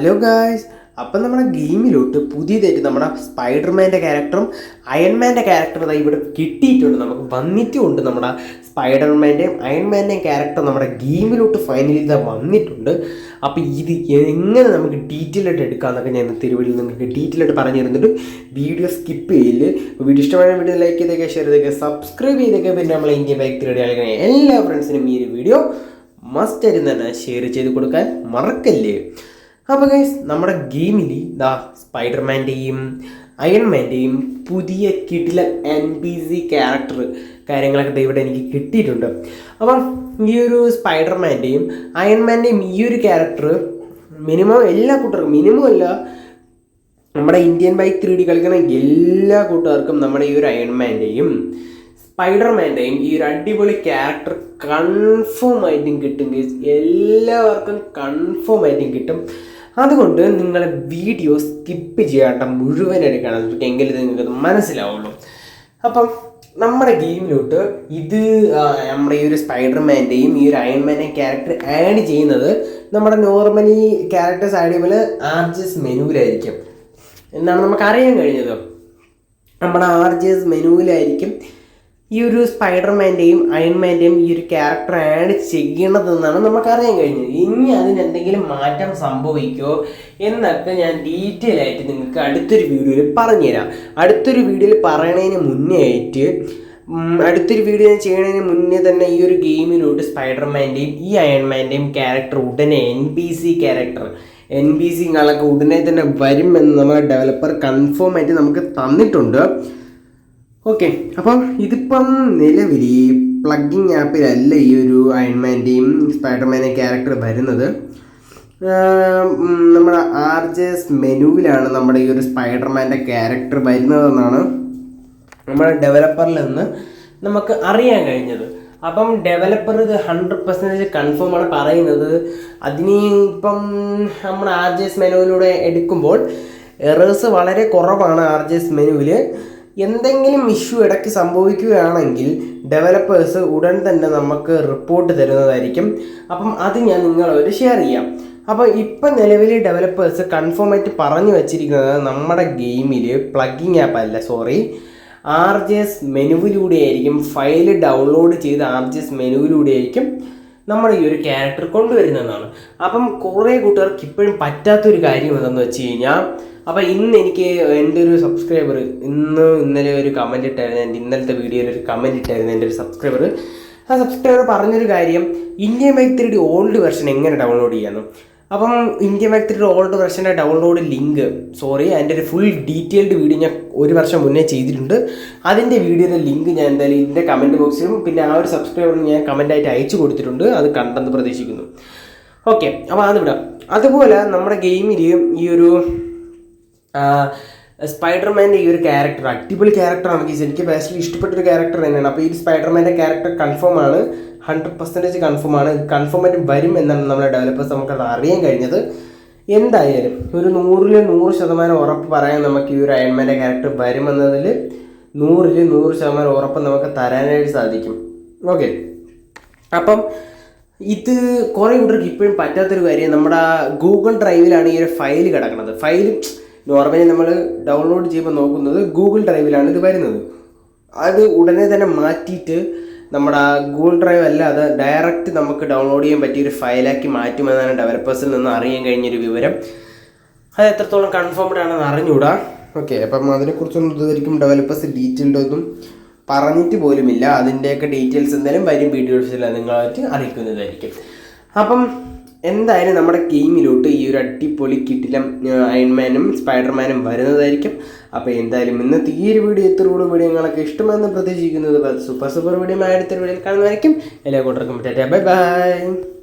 Hello guys അപ്പം നമ്മുടെ ഗെയിമിലോട്ട് പുതിയതായിട്ട് നമ്മുടെ സ്പൈഡർമാന്റെ ക്യാരക്ടറും അയൺമാന്റെ ക്യാരക്ടറും ഇവിടെ കിട്ടിയിട്ടുണ്ട്. നമുക്ക് വന്നിട്ടുമുണ്ട് നമ്മുടെ സ്പൈഡർമാന്റെയും അയൺമാന്റെയും ക്യാരക്ടർ നമ്മുടെ ഗെയിമിലോട്ട് ഫൈനലി ഇതാ വന്നിട്ടുണ്ട്. അപ്പോൾ ഇത് എങ്ങനെ നമുക്ക് ഡീറ്റെയിൽ ആയിട്ട് എടുക്കാമെന്നൊക്കെ ഞാൻ ഒരു നിങ്ങൾക്ക് ഡീറ്റെയിൽ ആയിട്ട് പറഞ്ഞു തരുന്നുണ്ട്. വീഡിയോ സ്കിപ്പ് ചെയ്യില്ല വീഡിയോ ഇഷ്ടമായ വീഡിയോ ലൈക്ക് ചെയ്തൊക്കെ ഷെയർ ചെയ്തൊക്കെ സബ്സ്ക്രൈബ് ചെയ്തൊക്കെ. പിന്നെ നമ്മൾ ഇന്ത്യൻ ബൈക്ക് കളിക്കുന്ന എല്ലാ ഫ്രണ്ട്സിനും ഈ ഒരു വീഡിയോ മസ്റ്റ് ആയിരുന്നു തന്നെ ഷെയർ ചെയ്ത് കൊടുക്കാൻ മറക്കല്ലേ? അപ്പോൾ ഗൈസ് നമ്മുടെ ഗെയിമിൽ ദാ സ്പൈഡർമാന്റെയും അയൺമാന്റെയും പുതിയ കിടില എൻ പി സി ക്യാരക്ടർ കാര്യങ്ങളൊക്കെ ഇവിടെ എനിക്ക് കിട്ടിയിട്ടുണ്ട്. അപ്പം ഈ ഒരു സ്പൈഡർമാന്റെയും അയൺമാന്റെയും ഈ ഒരു ക്യാരക്ടർ മിനിമം എല്ലാ കൂട്ടർക്കും മിനിമം അല്ല നമ്മുടെ ഇന്ത്യൻ ബൈക്ക് ത്രീ ഡി കളിക്കുന്ന എല്ലാ കൂട്ടുകാർക്കും നമ്മുടെ ഈ ഒരു അയൺമാന്റെയും സ്പൈഡർമാന്റെയും ഈ ഒരു അടിപൊളി ക്യാരക്ടർ കൺഫേം ആയിട്ടും കിട്ടും. എല്ലാവർക്കും കൺഫേം ആയിട്ടും കിട്ടും. അതുകൊണ്ട് നിങ്ങളെ വീഡിയോ സ്കിപ്പ് ചെയ്യാണ്ട മുഴുവനായിട്ട് കാണാൻ എങ്കിലും നിങ്ങൾക്ക് മനസ്സിലാവുള്ളൂ. അപ്പം നമ്മുടെ ഗെയിമിലോട്ട് ഇത് നമ്മുടെ ഈ ഒരു സ്പൈഡർമാന്റെയും ഈ ഒരു അയൺമാന്റെയും ക്യാരക്ടർ ആഡ് ചെയ്യുന്നത് നമ്മുടെ നോർമലി ക്യാരക്ടേഴ്സ് ആഡ് ചെയ്യുമ്പോൾ ആർ എസ് മെനുവിലായിരിക്കും എന്നാണ് നമുക്ക് അറിയാൻ കഴിഞ്ഞത്. നമ്മുടെ ആർ ജി എസ് മെനുവിലായിരിക്കും ഈ ഒരു സ്പൈഡർമാന്റെയും അയൺമാന്റെയും ഈ ഒരു ക്യാരക്ടർ ആഡ് ചെയ്യണതെന്നാണ് നമുക്കറിയാൻ കഴിഞ്ഞത്. ഇനി അതിനെന്തെങ്കിലും മാറ്റം സംഭവിക്കോ എന്നൊക്കെ ഞാൻ ഡീറ്റെയിൽ ആയിട്ട് നിങ്ങൾക്ക് അടുത്തൊരു വീഡിയോയിൽ പറഞ്ഞുതരാം. അടുത്തൊരു വീഡിയോയിൽ പറയണതിന് മുന്നേ ആയിട്ട് അടുത്തൊരു വീഡിയോ ഞാൻ ചെയ്യണതിന് മുന്നേ തന്നെ ഈ ഒരു ഗെയിമിലോട്ട് സ്പൈഡർമാന്റെയും ഈ അയൺമാന്റെയും ക്യാരക്ടർ ഉടനെ N B C character N B കളൊക്കെ ഉടനെ തന്നെ വരുമെന്ന് നമ്മുടെ ഡെവലപ്പർ കൺഫേം ആയിട്ട് നമുക്ക് തന്നിട്ടുണ്ട്. ഓക്കെ അപ്പം ഇതിപ്പം നിലവിൽ ഈ പ്ലഗിങ് ആപ്പിലല്ല ഈ ഒരു അയൺമാന്റെയും സ്പൈഡർമാന്റെയും ക്യാരക്ടർ വരുന്നത്. നമ്മുടെ ആർ ജെ എസ് മെനുവിലാണ് നമ്മുടെ ഈ ഒരു സ്പൈഡർമാന്റെ ക്യാരക്ടർ വരുന്നതെന്നാണ് നമ്മുടെ ഡെവലപ്പറിൽ നിന്ന് നമുക്ക് അറിയാൻ കഴിഞ്ഞത്. അപ്പം ഡെവലപ്പർ ഇത് ഹൺഡ്രഡ് പെർസെന്റേജ് കൺഫേം ആണ് പറയുന്നത്. അതിന് ഇപ്പം നമ്മൾ ആർ ജെ എസ് മെനുവിലൂടെ എടുക്കുമ്പോൾ എറേഴ്സ് വളരെ കുറവാണ് ആർ ജെ എസ് മെനുവിൽ എന്തെങ്കിലും ഇഷ്യൂ ഇടയ്ക്ക് സംഭവിക്കുകയാണെങ്കിൽ ഡെവലപ്പേഴ്സ് ഉടൻ തന്നെ നമുക്ക് റിപ്പോർട്ട് തരുന്നതായിരിക്കും. അപ്പം അത് ഞാൻ നിങ്ങളോട് ഷെയർ ചെയ്യാം. അപ്പോൾ ഇപ്പം നിലവിൽ ഡെവലപ്പേഴ്സ് കൺഫേമായിട്ട് പറഞ്ഞു വച്ചിരിക്കുന്നത് നമ്മുടെ ഗെയിമിൽ പ്ലഗിങ് ആപ്പ് അല്ല സോറി ആർ ജി എസ് മെനുവിലൂടെ ആയിരിക്കും ഫയൽ ഡൗൺലോഡ് ചെയ്ത് ആർ ജി എസ് മെനുവിലൂടെ ആയിരിക്കും നമ്മുടെ ഈ ഒരു ക്യാരക്ടർ കൊണ്ടുവരുന്നതാണ് അപ്പം കുറേ കൂട്ടുകാർക്ക് ഇപ്പോഴും പറ്റാത്തൊരു കാര്യം എന്തെന്ന് വെച്ച് കഴിഞ്ഞാൽ അപ്പം ഇന്ന് എനിക്ക് എന്റെ ഒരു സബ്സ്ക്രൈബർ ഇന്ന് ഇന്നലെ ഒരു കമന്റ് ഇട്ടായിരുന്നു എന്റെ ഇന്നലത്തെ വീഡിയോയിൽ ഒരു കമന്റ് ഇട്ടായിരുന്നു എന്റെ ഒരു സബ്സ്ക്രൈബർ ആ സബ്സ്ക്രൈബർ പറഞ്ഞൊരു കാര്യം ഇന്ത്യ മൈത്രിയുടെ ത്രീ ഓൾഡ് വെർഷൻ എങ്ങനെ ഡൗൺലോഡ് ചെയ്യാമെന്ന് അപ്പം ഇന്ത്യ ത്രീ ഓൾഡ് വെർഷന്റെ ഡൗൺലോഡ് ലിങ്ക് സോറി അതിന്റെ ഒരു ഫുൾ ഡീറ്റെയിൽഡ് വീഡിയോ ഞാൻ ഒരു വർഷം മുന്നേ ചെയ്തിട്ടുണ്ട്. അതിന്റെ വീഡിയോയുടെ ലിങ്ക് ഞാൻ എന്തായാലും ഇതിന്റെ കമന്റ് ബോക്സിലും പിന്നെ ആ ഒരു സബ്സ്ക്രൈബറിന് ഞാൻ കമന്റായിട്ട് അയച്ചു കൊടുത്തിട്ടുണ്ട് അത് കണ്ടെന്ന് പ്രതീക്ഷിക്കുന്നു. ഓക്കെ അപ്പോൾ അത് വിടാം. അതുപോലെ നമ്മുടെ ഗെയിമിൽ ഈ ഒരു സ്പൈഡർമാന്റെ ഈ ഒരു ക്യാരക്ടർ അടിപൊളി ക്യാരക്ടറാണ് ഗീസ്. എനിക്ക് പേഴ്സണലി ഇഷ്ടപ്പെട്ട ഒരു ക്യാരക്ടർ തന്നെയാണ്. അപ്പോൾ ഈ സ്പൈഡർമാന്റെ ക്യാരക്ടർ കൺഫേം ആണ്. ഹൺഡ്രഡ് പെർസെന്റേജ് കൺഫേം ആണ്. കൺഫേമായിട്ട് വരും എന്നാണ് നമ്മുടെ ഡെവലപ്പേഴ്സ് നമുക്കത് അറിയാൻ കഴിഞ്ഞത്. എന്തായാലും ഒരു നൂറിൽ നൂറ് ശതമാനം ഉറപ്പ് പറയാൻ നമുക്ക് ഈ ഒരു അയൺമാന്റെ ക്യാരക്ടർ വരുമെന്നതിൽ നൂറിൽ നൂറ് ശതമാനം ഉറപ്പ് നമുക്ക് തരാനായിട്ട് സാധിക്കും. ഓക്കെ അപ്പം ഇത് കുറേ കൂട്ടർക്ക് ഇപ്പോഴും പറ്റാത്തൊരു കാര്യം നമ്മുടെ ഗൂഗിൾ ഡ്രൈവിലാണ് ഈ ഒരു ഫയൽ കിടക്കുന്നത്. ഫയൽ നോർമലി നമ്മൾ ഡൗൺലോഡ് ചെയ്യുമ്പോൾ നോക്കുന്നത് ഗൂഗിൾ ഡ്രൈവിലാണ് ഇത് വരുന്നത്. അത് ഉടനെ തന്നെ മാറ്റിയിട്ട് നമ്മുടെ ആ ഗൂഗിൾ ഡ്രൈവ് അല്ലാതെ ഡയറക്റ്റ് നമുക്ക് ഡൗൺലോഡ് ചെയ്യാൻ പറ്റിയ ഒരു ഫയലാക്കി മാറ്റുമെന്നാണ് ഡെവലപ്പേഴ്സിൽ നിന്ന് അറിയാൻ കഴിഞ്ഞൊരു വിവരം. അത് എത്രത്തോളം കൺഫേംഡ് ആണെന്ന് അറിഞ്ഞൂടാ ഓക്കെ അപ്പം അതിനെക്കുറിച്ചൊന്നും ഇതുവരിക്കും ഡെവലപ്പേഴ്സ് ഡീറ്റെയിൽഡ് ഒന്നും പറഞ്ഞിട്ട് പോലുമില്ല. അതിന്റെയൊക്കെ ഡീറ്റെയിൽസ് എന്തായാലും വരും വീഡിയോസിൽ നിങ്ങളായിട്ട് അറിയിക്കുന്നതായിരിക്കും. അപ്പം എന്തായാലും നമ്മുടെ ഗെയിമിലോട്ട് ഈ ഒരു അടിപൊളി കിട്ടിലും അയൺമാനും സ്പൈഡർമാനും വരുന്നതായിരിക്കും. അപ്പോൾ എന്തായാലും ഇന്നത്തെ ഈ ഒരു വീഡിയോ എത്ര കൂടുതൽ വീഡിയോ നിങ്ങളൊക്കെ ഇഷ്ടമാണെന്ന് പ്രതീക്ഷിക്കുന്നത്. സൂപ്പർ സൂപ്പർ വീഡിയോ അടുത്തൊരു വീഡിയോയിൽ കാണുന്നതായിരിക്കും. എല്ലാ കൂട്ടർക്കും ബൈ ബൈ.